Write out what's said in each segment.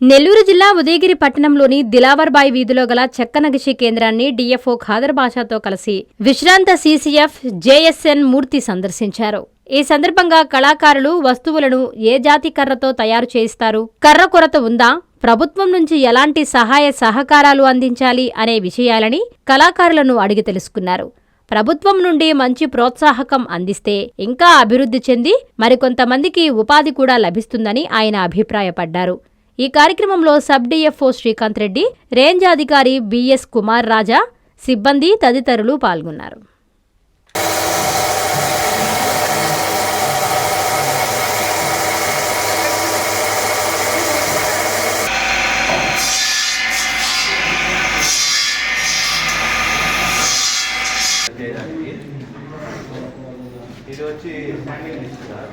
నెల్లూరు జిల్లా ఉదయగిరి పట్టణంలోని దిలావర్బాయి వీధిలో గల చెక్కనగిషి కేంద్రాన్ని డీఎఫ్ఓ ఖాదర్ బాషాతో కలిసి విశ్రాంత సీసీఎఫ్ జేఎస్ఎన్ మూర్తి సందర్శించారు. ఈ సందర్భంగా కళాకారులు వస్తువులను ఏ జాతి కర్రతో తయారు చేయిస్తారు? కర్ర కొరత ఉందా? ప్రభుత్వం నుంచి ఎలాంటి సహాయ సహకారాలు అందించాలి అనే విషయాలని కళాకారులను అడిగి తెలుసుకున్నారు. ప్రభుత్వం నుండి మంచి ప్రోత్సాహకం అందిస్తే ఇంకా అభివృద్ధి చెంది మరికొంతమందికి ఉపాధి కూడా లభిస్తుందని ఆయన అభిప్రాయపడ్డారు. ఈ కార్యక్రమంలో sub DFO Srikanth Reddy range అధికారి బిఎస్ కుమార్ రాజా సిబ్బంది తదితరులు పాల్గొన్నారు. ఇది వచ్చి హ్యాంగింగ్ ఇస్తున్నారు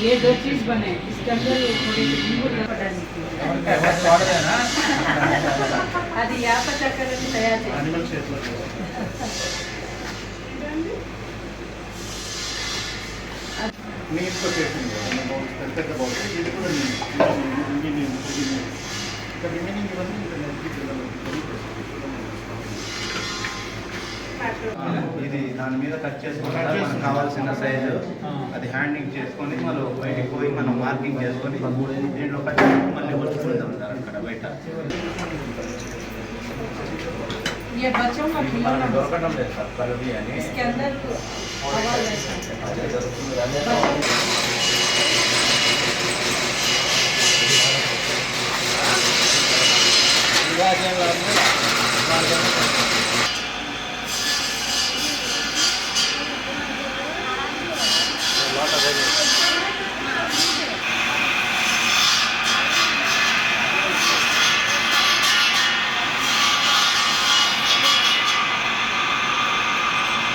ये दो चीज बने इसके अंदर थोड़ी नींबू डालने की అది యాప చక్కెరని తయారు చేయాలి నీట్గా చేసింది ఇది దాని మీద కట్ చేసుకుంటే మనకు కావాల్సిన సైజు అది హ్యాండింగ్ చేసుకొని మళ్ళీ బయటికి పోయి మనం మార్కింగ్ చేసుకొని దీంట్లో కట్ మళ్ళీ సార్ అక్కడ బయట. దొరకడం లేదు సార్ కలవి అని.